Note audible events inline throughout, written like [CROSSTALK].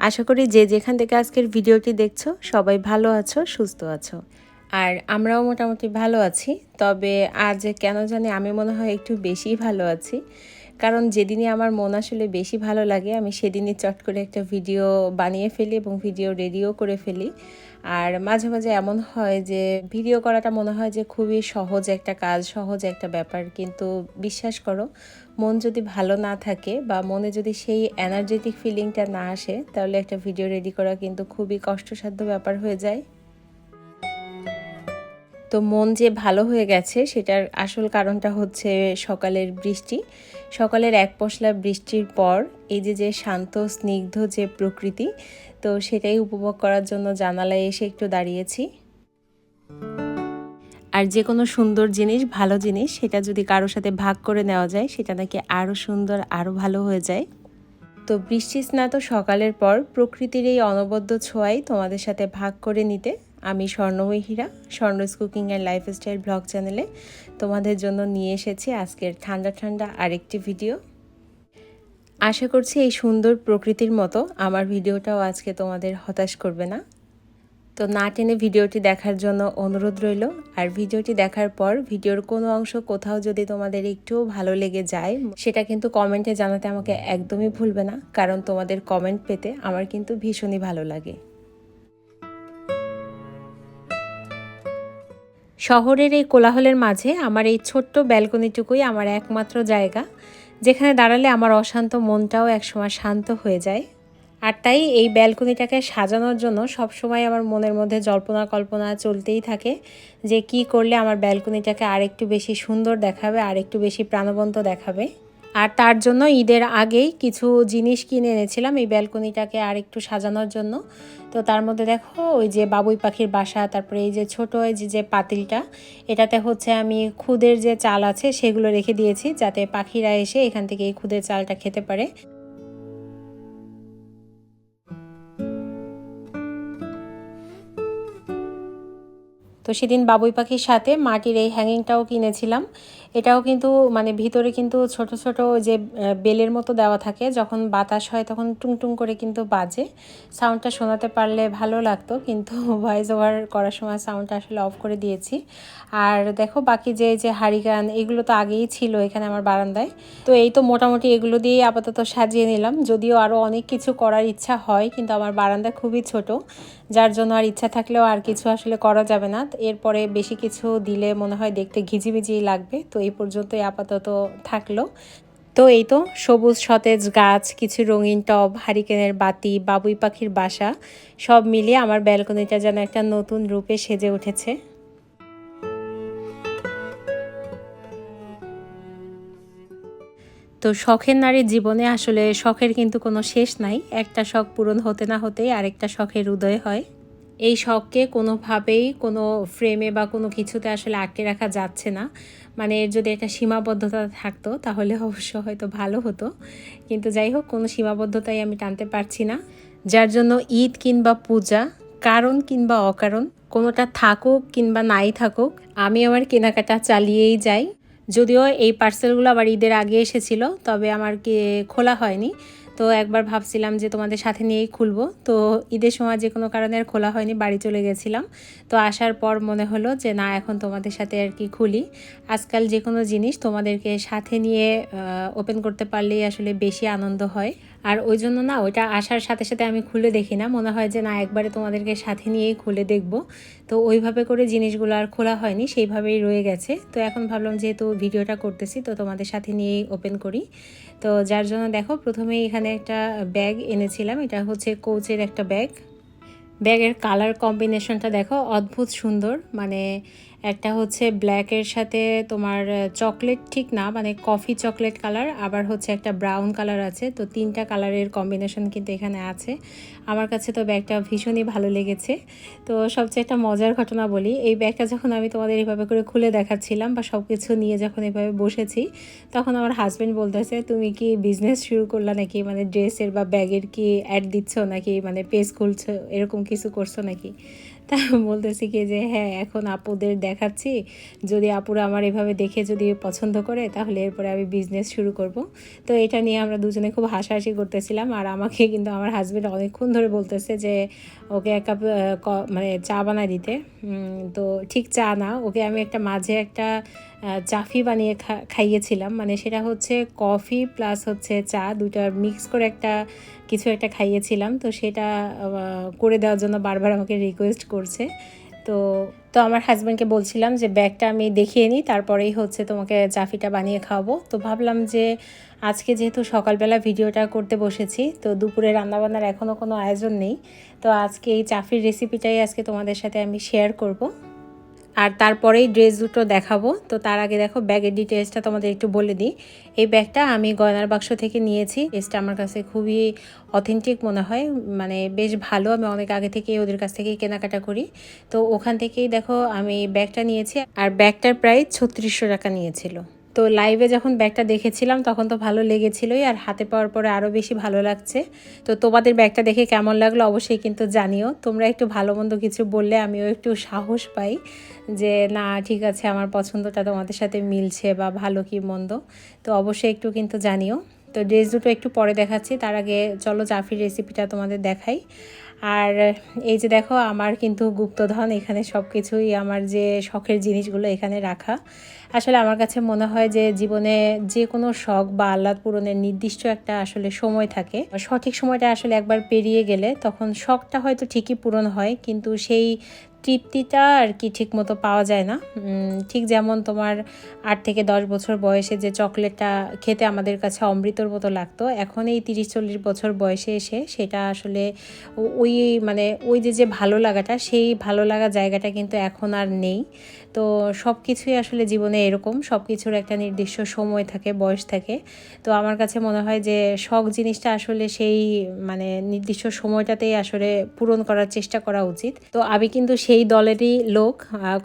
আশা করি যে যেখান থেকে আজকের ভিডিওটি দেখছ, সবাই ভালো আছো, সুস্থ আছো। আর আমরাও মোটামুটি ভালো আছি, তবে আজ কেন জানি আমি মনে হয় একটু বেশি ভালো আছি। কারণ যেদিনই আমার মন আসলে বেশি ভালো লাগে, আমি সেদিনই চট করে একটা ভিডিও বানিয়ে ফেলি এবং ভিডিও রেডিও করে ফেলি। আর মাঝে মাঝে এমন হয় যে, ভিডিও করাটা মনে হয় যে খুবই সহজ একটা কাজ, সহজ একটা ব্যাপার। কিন্তু বিশ্বাস করো মন যদি ভালো না থাকে বা মনে যদি সেই এনার্জেটিক ফিলিংটা না আসে, তাহলে একটা ভিডিও রেডি করা কিন্তু খুবই কষ্টসাধ্য ব্যাপার হয়ে যায়। তো মন যে ভালো হয়ে গেছে, সেটার আসল কারণটা হচ্ছে সকালের বৃষ্টি। সকালের এক পশলা বৃষ্টির পর এই যে যে শান্ত, স্নিগ্ধ যে প্রকৃতি, তো সেটাই উপভোগ করার জন্য জানালায় এসে একটু দাঁড়িয়েছি। আর যে কোনো সুন্দর জিনিস, ভালো জিনিস, সেটা যদি কারোর সাথে ভাগ করে নেওয়া যায়, সেটা নাকি আরও সুন্দর আরও ভালো হয়ে যায়। তো বৃষ্টি স্নাত সকালের পর প্রকৃতির এই অনবদ্য ছোঁয়াই তোমাদের সাথে ভাগ করে নিতে আমি Swarnamoyee Hira Swarna's cooking and lifestyle blog চ্যানেলে তোমাদের জন্য নিয়ে এসেছি আজকের ঠান্ডা ঠান্ডা আরেকটি ভিডিও। আশা করছি এই সুন্দর প্রকৃতির মতো আমার ভিডিওটাও আজকে তোমাদের হতাশ করবে না। তো না টেনে ভিডিওটি দেখার জন্য অনুরোধ রইল। আর ভিডিওটি দেখার পর ভিডিওর কোনো অংশ কোথাও যদি তোমাদের একটুও ভালো লেগে যায়, সেটা কিন্তু কমেন্টে জানাতে আমাকে একদমই ভুলবে না, কারণ তোমাদের কমেন্ট পেতে আমার কিন্তু ভীষণই ভালো লাগে। শহরের এই কোলাহলের মাঝে আমার এই ছোট্ট ব্যালকনিটুকুই আমার একমাত্র জায়গা, যেখানে দাঁড়ালে আমার অশান্ত মনটাও একসময় শান্ত হয়ে যায়। আর তাই এই ব্যালকনিটাকে সাজানোর জন্য সবসময় আমার মনের মধ্যে জল্পনা কল্পনা চলতেই থাকে যে কি করলে আমার ব্যালকনিটাকে আরেকটু বেশি সুন্দর দেখাবে আর একটু বেশি প্রাণবন্ত দেখাবে। আর তার জন্য ঈদের আগেই কিছু জিনিস কিনে এনেছিলাম এই ব্যালকনিটাকে আর একটু সাজানোর জন্য। তো তার মধ্যে দেখো ওই যে বাবুই পাখির বাসা, তারপরে এই যে ছোট এই যে পাতিলটা, এটাতে হচ্ছে আমি খুদের যে চাল আছে সেগুলো রেখে দিয়েছি যাতে পাখিরা এসে এখান থেকে এই খুদের চালটা খেতে পারে। তো সেদিন বাবুই পাখির সাথে মাটির এই হ্যাঙ্গিংটাও কিনেছিলাম। এটাও কিন্তু মানে ভিতরে কিন্তু ছোট ছোট যে বেলের মতো দেওয়া থাকে, যখন বাতাস হয় তখন টুংটুং করে কিন্তু বাজে। সাউন্ডটা শোনাতে পারলে ভালো লাগতো, কিন্তু [LAUGHS] ভয়েস ওভার করার সময় সাউন্ডটা আসলে অফ করে দিয়েছি। আর দেখো বাকি যে যে হারিগান, এগুলো তো আগেই ছিল এখানে আমার বারান্দায়। তো এই তো মোটামুটি এগুলো দিয়েই আপাতত সাজিয়ে নিলাম। যদিও আরও অনেক কিছু করার ইচ্ছা হয়, কিন্তু আমার বারান্দা খুবই ছোট। যার জন্য আর ইচ্ছা থাকলেও আর কিছু আসলে করা যাবে না। এরপরে বেশি কিছু দিলে মনে হয় দেখতে ঘিজিবিজি লাগবে। তো এই পর্যন্তই আপাতত থাকল। তো এই তো, সবুজ, সতেজ গাছ, কিছু রঙিন টব, হারিকেনের বাতি, বাবুই পাখির বাসা, সব মিলিয়ে আমার ব্যালকনিটা যেন একটা নতুন রূপে সেজে উঠেছে। তো শখের নারীর জীবনে আসলে শখের কিন্তু কোনো শেষ নাই, একটা শখ পূরণ হতে না হতেই আরেকটা শখের উদয় হয়। এই শখকে কোনোভাবেই কোনো ফ্রেমে বা কোনো কিছুতে আসলে আটকে রাখা যাচ্ছে না। মানে এর যদি একটা সীমাবদ্ধতা থাকতো, তাহলে অবশ্য হয়তো ভালো হতো। কিন্তু যাই হোক, কোনো সীমাবদ্ধতাই আমি টানতে পারছি না। যার জন্য ঈদ কিংবা পূজা, কারণ কিংবা অকারণ, কোনোটা থাকুক কিংবা নাই থাকুক, আমি আমার কেনাকাটা চালিয়েই যাই। যদিও এই পার্সেলগুলো আবার ঈদের আগে এসেছিল, তবে আমার কি খোলা হয়নি। তো একবার ভাবছিলাম যে তোমাদের সাথে নিয়েই খুলবো। তো ঈদের সময় যে কোনো কারণে আর খোলা হয়নি, বাড়ি চলে গেছিলাম। তো আসার পর মনে হলো যে না, এখন তোমাদের সাথে আর কি খুলি। আজকাল যে কোনো জিনিস তোমাদেরকে সাথে নিয়ে ওপেন করতে পারলেই আসলে বেশি আনন্দ হয়। আর ওই জন্য না ওইটা আসার সাথে সাথে আমি খুলে দেখি না। মনে হয় যে না, একবারে তোমাদেরকে সাথে নিয়েই খুলে দেখব। তো ওইভাবে করে জিনিসগুলো আর খোলা হয়নি, সেইভাবেই রয়ে গেছে। তো এখন ভাবলাম যেহেতু ভিডিওটা করতেছি, তো তোমাদের সাথে নিয়েই ওপেন করি। তো যার জন্য দেখো, প্রথমেই এখানে একটা ব্যাগ এনেছিলাম, এটা হচ্ছে কোচের একটা ব্যাগ ব্যাগের কালার কম্বিনেশনটা দেখো, অদ্ভুত সুন্দর। মানে একটা হচ্ছে ব্ল্যাকের সাথে তোমার চকলেট ঠিক না মানে কফি চকলেট কালার আবার হচ্ছে একটা ব্রাউন কালার আছে। তো তিনটা কালারের কম্বিনেশন কিন্তু এখানে আছে। আমার কাছে তো ব্যাগটা ভীষণই ভালো লেগেছে। তো সবচেয়ে একটা মজার ঘটনা বলি, এই ব্যাগটা যখন আমি তোমাদের এইভাবে করে খুলে দেখাচ্ছিলাম বা সব কিছু নিয়ে যখন এভাবে বসেছি, তখন আমার হাজব্যান্ড বলতেছে, তুমি কি বিজনেস শুরু করলা নাকি? মানে ড্রেসের বা ব্যাগের কি অ্যাড দিচ্ছ নাকি? মানে পেজ খুলছো এরকম কিছু করছ নাকি? তা বলতেছি কি যে হ্যাঁ এখন আপুদের দেখাচ্ছি। যদি আপুরা আমার এভাবে দেখে যদি পছন্দ করে, তাহলে এরপরে আমি বিজনেস শুরু করব। তো এটা নিয়ে আমরা দুজনে খুব হাসাহাসি করতেছিলাম। আর আমাকে কিন্তু আমার হাজব্যান্ড অনেকক্ষণ ধরে বলতেছে যে, ওকে এক কাপ মানে চা বানায় দিতে। তো ঠিক চা না, ওকে আমি একটা মাঝে একটা চাফি বানিয়ে খাইয়েছিলাম। মানে সেটা হচ্ছে কফি প্লাস হচ্ছে চা দুটা মিক্স করে একটা কিছু একটা খাইয়েছিলাম। তো সেটা করে দেওয়ার জন্য বারবার আমাকে রিকোয়েস্ট করছে। তো তো আমার হাজব্যান্ডকে বলছিলাম যে ব্যাগটা আমি দেখিয়ে নিই তারপরেই হচ্ছে তোমাকে চাফিটা বানিয়ে খাওয়াবো। তো ভাবলাম যে, আজকে যেহেতু সকালবেলা ভিডিওটা করতে বসেছি, তো দুপুরে রান্নাবান্নার এখনও কোনো আয়োজন নেই। তো আজকে এই চাফির রেসিপিটাই আজকে তোমাদের সাথে আমি শেয়ার করব। আর তারপরেই ড্রেস দুটো দেখাবো। তো তার আগে দেখো ব্যাগের ডিটেলসটা তোমাদের একটু বলে দিই। এই ব্যাগটা আমি গয়নার বাক্স থেকে নিয়েছি। ড্রেসটা আমার কাছে খুবই অথেন্টিক মনে হয়। মানে বেশ ভালো। আমি অনেক আগে থেকে ওদের কাছ থেকেই কেনাকাটা করি। তো ওখান থেকেই দেখো আমি ব্যাগটা নিয়েছি। আর ব্যাগটার প্রায় ছত্রিশশো টাকা নিয়েছিল। তো লাইভে যখন ব্যাগটা দেখেছিলাম, তখন তো ভালো লেগেছিলই আর হাতে পাওয়ার পরে আরও বেশি ভালো লাগছে। তো তোমাদের ব্যাগটা দেখে কেমন লাগল অবশ্যই কিন্তু জানিও। তোমরা একটু ভালো মন্দ কিছু বললে আমিও একটু সাহস পাই যে, না, ঠিক আছে, আমার পছন্দটা তোমাদের সাথে মিলছে বা ভালো কি মন্দ। তো অবশ্যই একটু কিন্তু জানিও। তো ড্রেস দুটো একটু পরে দেখাচ্ছি। তার আগে চলো জাফির রেসিপিটা তোমাদের দেখাই। আর এই যে দেখো, আমার কিন্তু গুপ্তধন, এখানে সব কিছুই আমার যে শখের জিনিসগুলো এখানে রাখা। আসলে আমার কাছে মনে হয় যে জীবনে যে কোনো শখ বা আহ্লাদ পূরণের নির্দিষ্ট একটা আসলে সময় থাকে। সঠিক সময়টা আসলে একবার পেরিয়ে গেলে তখন শখটা হয়তো ঠিকই পূরণ হয়, কিন্তু সেই তৃপ্তিটা আর কি ঠিক মতো পাওয়া যায় না। ঠিক যেমন তোমার আট থেকে দশ বছর বয়সে যে চকলেটটা খেতে আমাদের কাছে অমৃতর মতো লাগতো, এখন এই তিরিশ চল্লিশ বছর বয়সে এসে সেটা আসলে ওই মানে ওই যে যে ভালো লাগাটা, সেই ভালো লাগা জায়গাটা কিন্তু এখন আর নেই। তো সব কিছুই আসলে জীবনে এরকম সব কিছুর একটা নির্দিষ্ট সময় থাকে, বয়স থাকে। তো আমার কাছে মনে হয় যে শখ জিনিসটা আসলে সেই মানে নির্দিষ্ট সময়টাতেই আসলে পূরণ করার চেষ্টা করা উচিত। তো আমি কিন্তু সেই দলেরই লোক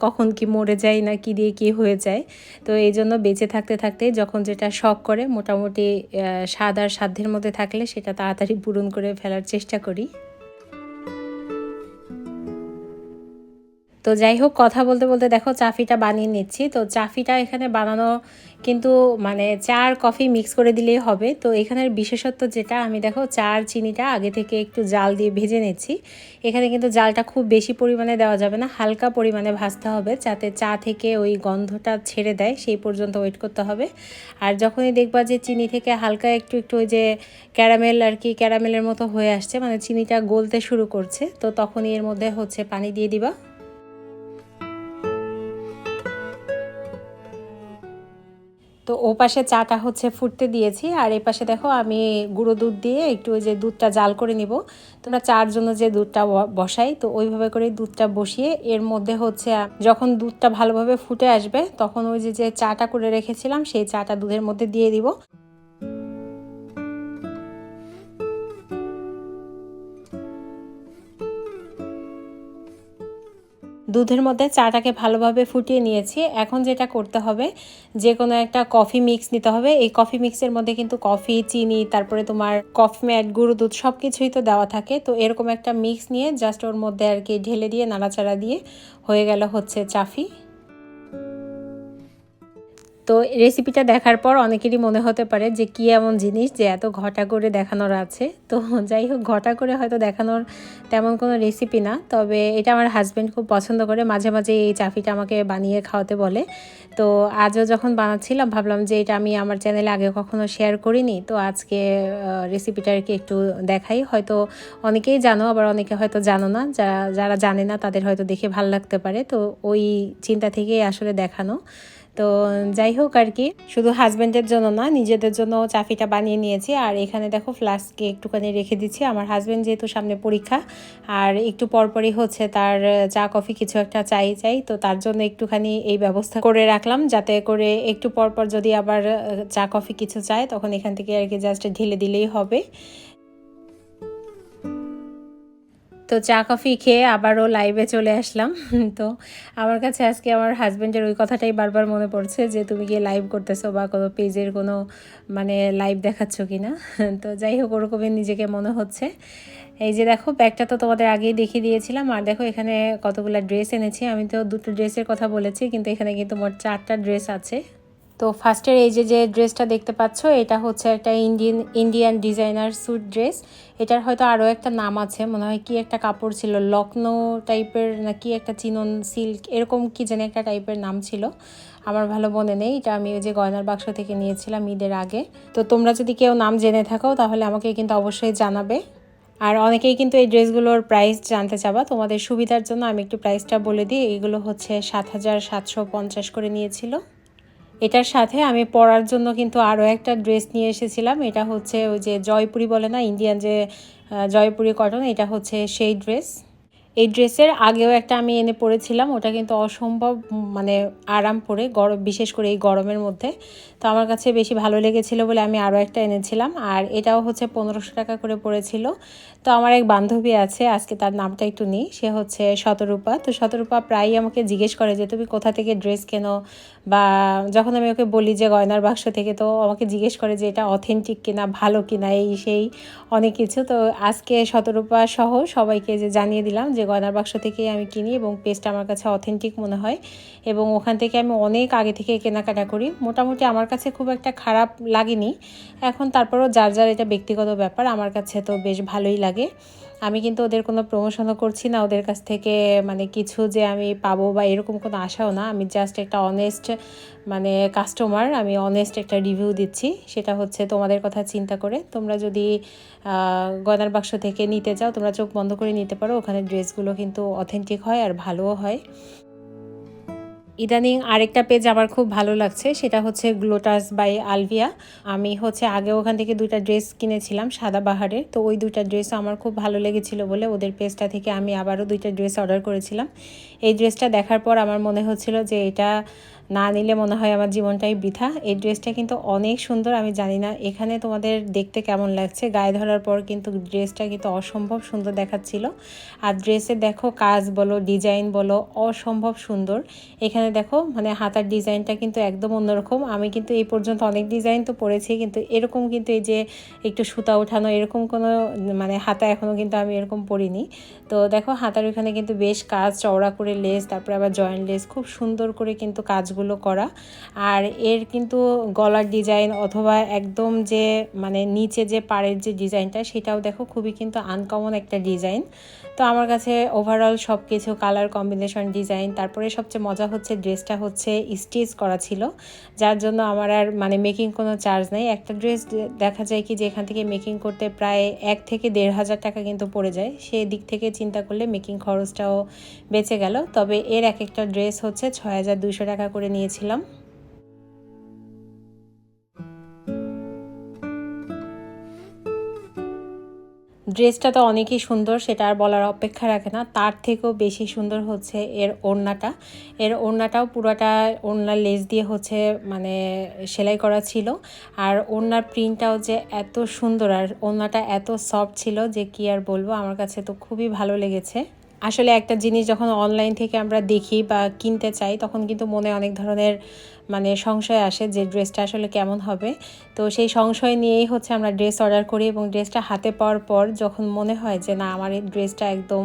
কখন কি মরে যায় না কি দিয়ে কি হয়ে যায়। তো এই জন্য বেঁচে থাকতে থাকতে যখন যেটা শখ করে, মোটামুটি স্বাদ আর সাধ্যের মধ্যে থাকলে সেটা তাড়াতাড়ি পূরণ করে ফেলার চেষ্টা করি। তো যাই হোক, কথা বলতে বলতে দেখো চাফিটা বানিয়ে নিচ্ছি। তো চাফিটা এখানে বানানো কিন্তু মানে চা আর কফি মিক্স করে দিলেই হবে। তো এখানের বিশেষত্ব যেটা, আমি দেখো চা আর চিনিটা আগে থেকে একটু জাল দিয়ে ভেজে নিচ্ছি। এখানে কিন্তু জালটা খুব বেশি পরিমাণে দেওয়া যাবে না, হালকা পরিমাণে ভাজতে হবে যাতে চা থেকে ওই গন্ধটা ছেড়ে দেয়, সেই পর্যন্ত ওয়েট করতে হবে। আর যখনই দেখবা যে চিনি থেকে হালকা একটু একটু ওই যে ক্যারামেল আর কি, ক্যারামেলের মতো হয়ে আসছে মানে চিনিটা গলতে শুরু করছে, তো তখনই এর মধ্যে হচ্ছে পানি দিয়ে দিবা। তো ও পাশে চাটা হচ্ছে ফুটতে দিয়েছি, আর এই পাশে দেখো আমি গুঁড়ো দুধ দিয়ে একটু ওই যে দুধটা জাল করে নিব। তোমরা চার জন্য যে দুধটা বসাই, তো ওইভাবে করে দুধটা বসিয়ে এর মধ্যে হচ্ছে যখন দুধটা ভালোভাবে ফুটে আসবে, তখন ওই যে যে চাটা করে রেখেছিলাম, সেই চাটা দুধের মধ্যে দিয়ে দিব। দুধের মধ্যে চাটাকে ভালোভাবে ফুটিয়ে নিয়েছি। এখন যেটা করতে হবে যে কোনো একটা কফি মিক্স নিতে হবে। এই কফি মিক্সের মধ্যে কিন্তু কফি, চিনি, তারপরে তোমার কফি ম্যাট, গুঁড়ো দুধ সব কিছুই তো দেওয়া থাকে। তো এরকম একটা মিক্স নিয়ে জাস্ট ওর মধ্যে আর কি ঢেলে দিয়ে, নাড়াচাড়া দিয়ে হয়ে গেল হচ্ছে চাফি। তো রেসিপিটা দেখার পর অনেকেরই মনে হতে পারে যে কি এমন জিনিস যে এত ঘটা করে দেখানোর আছে। তো যাই হোক, ঘটা করে হয়তো দেখানোর তেমন কোনো রেসিপি না। তবে এটা আমার হাজব্যান্ড খুব পছন্দ করে। মাঝে মাঝে এই চাফিটা আমাকে বানিয়ে খাওয়াতে বলে। তো আজও যখন বানাচ্ছিলাম, ভাবলাম যে এটা আমি আমার চ্যানেলে আগে কখনো শেয়ার করিনি। তো আজকে রেসিপিটা আর কি একটু দেখাই। হয়তো অনেকেই জানো, আবার অনেকে হয়তো জানো না। যারা যারা জানে না, তাদের হয়তো দেখে ভালো লাগতে পারে। তো ওই চিন্তা থেকেই আসলে দেখানো। তো যাই হোক আর কি, শুধু হাজব্যান্ডের জন্য না, নিজেদের জন্য চাফিটা বানিয়ে নিয়েছি। আর এখানে দেখো ফ্লাস্কে একটুখানি রেখে দিচ্ছি। আমার হাজব্যান্ড যেহেতু সামনে পরীক্ষা, আর একটু পরপরই হচ্ছে তার চা, কফি কিছু একটা চাই চাই, তো তার জন্য একটুখানি এই ব্যবস্থা করে রাখলাম। যাতে করে একটু পরপর যদি আবার, চা, কফি কিছু চায়, তখন এখান থেকে আর কি জাস্ট ঢেলে দিলেই হবে। তো চা, কফি খেয়ে আবারও লাইভে চলে আসলাম। [LAUGHS] তো আমার কাছে আজকে আমার হাজব্যান্ডের ওই কথাটাই বারবার মনে পড়ছে যে, তুমি গিয়ে লাইভ করতেছো বা কোনো পেজের কোনো মানে লাইভ দেখাচ্ছ কি না [LAUGHS] তো যাই হোক, ওরকমই নিজেকে মনে হচ্ছে। এই যে দেখো ব্যাগটা তো তোমাদের আগেই দেখিয়ে দিয়েছিলাম। আর দেখো, এখানে কতগুলো ড্রেস এনেছি। আমি তো দুটো ড্রেসের কথা বলেছি, কিন্তু এখানে কিন্তু মোট চারটা ড্রেস আছে। তো ফার্স্টের এই যে যে ড্রেসটা দেখতে পাচ্ছ, এটা হচ্ছে একটা Indian Indian designer suit dress. এটার হয়তো আরও একটা নাম আছে, মনে হয় কি একটা কাপড় ছিল লখনৌ টাইপের না কি একটা চিনন সিল্ক, এরকম কি যেন একটা টাইপের নাম ছিল। আমার ভালো মনে নেই, এটা আমি ওই যে গয়নার বাক্স থেকে নিয়েছিলাম ঈদের আগে। তো তোমরা যদি কেউ নাম জেনে থাকো, তাহলে আমাকে কিন্তু অবশ্যই জানাবে। আর অনেকেই কিন্তু এই ড্রেসগুলোর প্রাইস জানতে চাবা, তোমাদের সুবিধার জন্য আমি একটু প্রাইসটা বলে দিই। এগুলো হচ্ছে সাত হাজার সাতশো পঞ্চাশ করে নিয়েছিল। এটার সাথে আমি পরার জন্য কিন্তু আরও একটা ড্রেস নিয়ে এসেছিলাম। এটা হচ্ছে ওই যে জয়পুরি বলে না, ইন্ডিয়ান যে জয়পুরি কটন, এটা হচ্ছে সেই ড্রেস। এই ড্রেসের আগেও একটা আমি এনে পরেছিলাম, ওটা কিন্তু অসম্ভব মানে আরাম পরে, গরম, বিশেষ করে এই গরমের মধ্যে। তো আমার কাছে বেশি ভালো লেগেছিলো বলে আমি আরও একটা এনেছিলাম। আর এটাও হচ্ছে পনেরোশো টাকা করে পড়েছিল তো আমার এক বান্ধবী আছে, আজকে তার নামটা একটু নিই, সে হচ্ছে শতরূপা। তো শতরূপা প্রায়ই আমাকে জিজ্ঞেস করে যে, তুমি কোথা থেকে ড্রেস কেনো? বা যখন আমি ওকে বলি যে গয়নার বাক্স থেকে, তো আমাকে জিজ্ঞেস করে যে এটা অথেন্টিক কিনা, ভালো কিনা, এই সেই অনেক কিছু। তো আজকে শতরূপা সহ সবাইকে যে জানিয়ে দিলাম যে গয়নার বাক্স থেকেই আমি কিনি এবং পেস্ট আমার কাছে অথেন্টিক মনে হয়। এবং ওখান থেকে আমি অনেক আগে থেকে কেনাকাটা করি। মোটামুটি আমার কাছে খুব একটা খারাপ লাগেনি। এখন তারপরেও যার যার এটা ব্যক্তিগত ব্যাপার, আমার কাছে তো বেশ ভালোই লাগে। আমি কিন্তু ওদের কোনো প্রমোশনও করছি না। ওদের কাছ থেকে মানে কিছু যে আমি পাবো বা এরকম কোনো আশাও না। আমি জাস্ট একটা অনেস্ট মানে কাস্টমার আমি অনেস্ট একটা রিভিউ দিচ্ছি। সেটা হচ্ছে তোমাদের কথা চিন্তা করে। তোমরা যদি গয়নার বাক্স থেকে নিতে চাও, তোমরা চোখ বন্ধ করে নিতে পারো। ওখানে ড্রেসগুলো কিন্তু অথেন্টিক হয় আর ভালোও হয়। ইদানিং আরেকটা পেজ আমার খুব ভালো লাগছে, সেটা হচ্ছে গ্লোটাস বাই আলভিয়া আমি হচ্ছে আগে ওখান থেকে দুইটা ড্রেস কিনেছিলাম, সাদা বাহারের। তো ওই দুইটা ড্রেস আমার খুব ভালো লেগেছিল বলে ওদের পেজটা থেকে আমি আবারও দুইটা ড্রেস অর্ডার করেছিলাম। এই ড্রেসটা দেখার পর আমার মনে হচ্ছিল যে এটা না নিলে মনে হয় আমার জীবনটাই বৃথা। এই ড্রেসটা কিন্তু অনেক সুন্দর, আমি জানি না। এখানে তোমাদের দেখতে কেমন লাগছে? গায়ে ধরার পর কিন্তু ড্রেসটা কিন্তু অসম্ভব সুন্দর দেখাচ্ছিল। আর ড্রেসের দেখো কাজ বলো, ডিজাইন বলো, অসম্ভব সুন্দর। এখানে দেখো মানে হাতার ডিজাইনটা কিন্তু একদম অন্যরকম। আমি কিন্তু এই পর্যন্ত অনেক ডিজাইন তো পরেছি, কিন্তু এরকম কিন্তু এই যে একটু সুতা ওঠানো, এরকম কোনো মানে হাতা এখনও কিন্তু আমি এরকম পরিনি। তো দেখো, হাতার ওখানে কিন্তু বেশ কাজ, চওড়া করে লেস, তারপরে আবার জয়েন্ট লেস, খুব সুন্দর করে কিন্তু কাজগুলো কাজগুলো করা। আর এর কিন্তু গলার ডিজাইন অথবা একদম যে মানে নিচে যে পাড়ের যে ডিজাইনটা সেটাও দেখো খুবই কিন্তু আনকমন একটা ডিজাইন তো আমার কাছে ওভারঅল সব কিছু কালার কম্বিনেশন ডিজাইন তারপরে সবচেয়ে মজা হচ্ছে ড্রেসটা হচ্ছে স্টিচ করা ছিল। যার জন্য আমার আর মানে মেকিং কোনো চার্জ নেই। একটা ড্রেস দেখা যায় কি যে এখান থেকে মেকিং করতে প্রায় এক থেকে দেড় হাজার টাকা কিন্তু পড়ে যায়। সেই দিক থেকে চিন্তা করলে মেকিং খরচটাও বেঁচে গেল। তবে এর এক একটা ড্রেস হচ্ছে ছয় হাজার দুশো টাকা করে নিয়েছিলাম। ড্রেসটা তো অনেকই সুন্দর, সেটা আর বলার অপেক্ষা রাখে না। তার থেকেও বেশি সুন্দর হচ্ছে এর ওড়নাটা। এর ওড়নাটাও পুরোটা ওড়নার লেস দিয়ে হচ্ছে মানে সেলাই করা ছিল। আর ওড়নার প্রিন্টটাও যে এত সুন্দর, আর ওড়নাটা এত সফট ছিল যে কি আর বলব, আমার কাছে তো খুবই ভালো লেগেছে। আসলে একটা জিনিস যখন অনলাইন থেকে আমরা দেখি বা কিনতে চাই, তখন কিন্তু মনে অনেক ধরনের মানে সংশয় আসে যে ড্রেসটা আসলে কেমন হবে। তো সেই সংশয় নিয়েই হচ্ছে আমরা ড্রেস অর্ডার করি এবং ড্রেসটা হাতে পাওয়ার পর যখন মনে হয় যে না, আমার এই ড্রেসটা একদম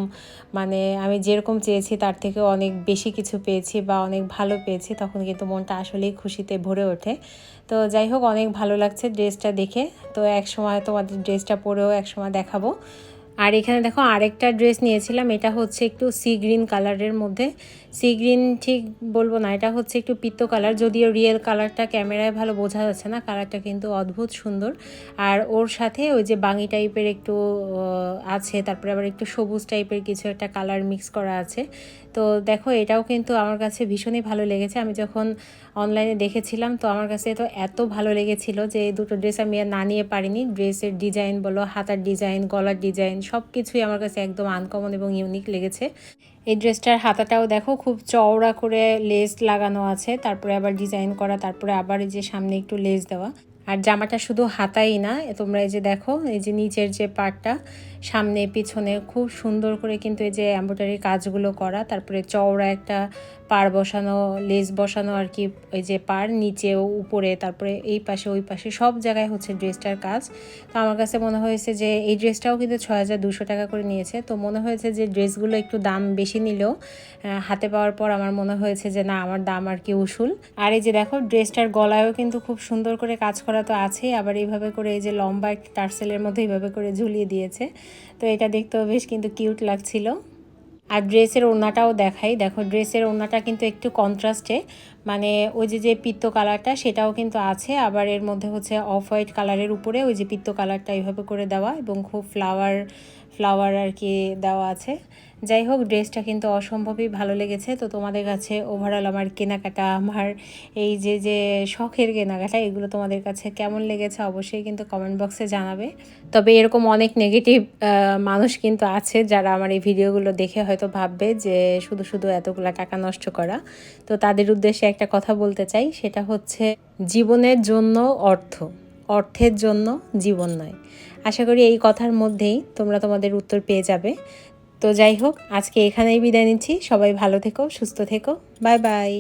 মানে আমি যেরকম চেয়েছি তার থেকে অনেক বেশি কিছু পেয়েছি বা অনেক ভালো পেয়েছি, তখন কিন্তু মনটা আসলেই খুশিতে ভরে ওঠে। তো যাই হোক, অনেক ভালো লাগছে ড্রেসটা দেখে। তো এক সময় তোমাদের ড্রেসটা পরেও এক সময় দেখাবো। আর এখানে দেখো আরেকটা ড্রেস নিয়েছিলাম, এটা হচ্ছে একটু সি গ্রিন কালারের মধ্যে। সি গ্রিন ঠিক বলব না, এটা হচ্ছে একটু পিত্ত কালার, যদিও রিয়েল কালারটা ক্যামেরায় ভালো বোঝা যাচ্ছে না, কালারটা কিন্তু অদ্ভুত সুন্দর। আর ওর সাথে ওই যে বাঙি টাইপের একটু আছে, তারপরে আবার একটু সবুজ টাইপের কিছু একটা কালার মিক্স করা আছে। তো দেখো এটাও কিন্তু আমার কাছে ভীষণই ভালো লেগেছে। আমি যখন অনলাইনে দেখেছিলাম, তো আমার কাছে তো এত ভালো লেগেছিল যে এই দুটো ড্রেস আমি আর না নিয়ে পারিনি। ড্রেসের ডিজাইন বলো, হাতার ডিজাইন গলার ডিজাইন সব কিছুই আমার কাছে একদম আনকমন এবং ইউনিক লেগেছে। এই ড্রেসটার হাতাটাও দেখো খুব চওড়া করে লেস লাগানো আছে, তারপরে আবার ডিজাইন করা, তারপরে আবার এই যে সামনে একটু লেস দেওয়া। আর জামাটা শুধু হাতাই না, তোমরা এই যে দেখো, এই যে নিচের যে পার্টটা সামনে, পিছনে খুব সুন্দর করে কিন্তু এই যে এম্ব্রয়ডারি কাজগুলো করা, তারপরে চওড়া একটা পার বসানো লেস বসানো আর কি ওই যে পার নিচেও উপরে, তারপরে এই পাশে, ওই পাশে, সব জায়গায় হচ্ছে ড্রেসটার কাজ। তো আমার কাছে মনে হয়েছে যে এই ড্রেসটাও কিন্তু ছয় হাজার দুশো টাকা করে নিয়েছে। তো মনে হয়েছে যে ড্রেসগুলো একটু দাম বেশি নিলেও হাতে পাওয়ার পর আমার মনে হয়েছে যে না, আমার দাম আর কি উসুল। আর এই যে দেখো, ড্রেসটার গলায়ও কিন্তু খুব সুন্দর করে কাজ করা তো আছেই, আবার এইভাবে করে এই যে লম্বা একটা টার্সেলের মধ্যে এইভাবে করে ঝুলিয়ে দিয়েছে। তো এটা দেখতেও বেশ কিন্তু কিউট লাগছিল। আর ড্রেসের ওড়নাটাও দেখাই। দেখো, ড্রেসের ওড়নাটা কিন্তু একটু কন্ট্রাস্টে মানে ওই যে যে পিত্ত কালারটা, সেটাও কিন্তু আছে। আবার এর মধ্যে হচ্ছে অফ হোয়াইট কালারের উপরে ওই যে পিত্ত কালারটা এইভাবে করে দেওয়া এবং খুব ফ্লাওয়ার ফ্লাওয়ার আর কি দেওয়া আছে। যাই হোক, ড্রেসটা কিন্তু অসম্ভবই ভালো লেগেছে। তো তোমাদের কাছে ওভারঅল আমার কেনাকাটা, আমার এই যে যে শখের কেনাকাটা, এগুলো তোমাদের কাছে কেমন লেগেছে অবশ্যই কিন্তু কমেন্ট বক্সে জানাবে। তবে এরকম অনেক নেগেটিভ মানুষ কিন্তু আছে যারা আমার এই ভিডিওগুলো দেখে হয়তো ভাববে যে শুধু শুধু এতগুলা টাকা নষ্ট করা। তো তাদের উদ্দেশ্যে একটা কথা বলতে চাই, সেটা হচ্ছে জীবনের জন্য অর্থ, অর্থের জন্য জীবন নয়। আশা করি এই কথার মধ্যেই তোমরা তোমাদের উত্তর পেয়ে যাবে। তো যাই হোক আজকে এখানেই বিদায় নিচ্ছি। সবাই ভালো থেকো সুস্থ থেকো। Bye bye.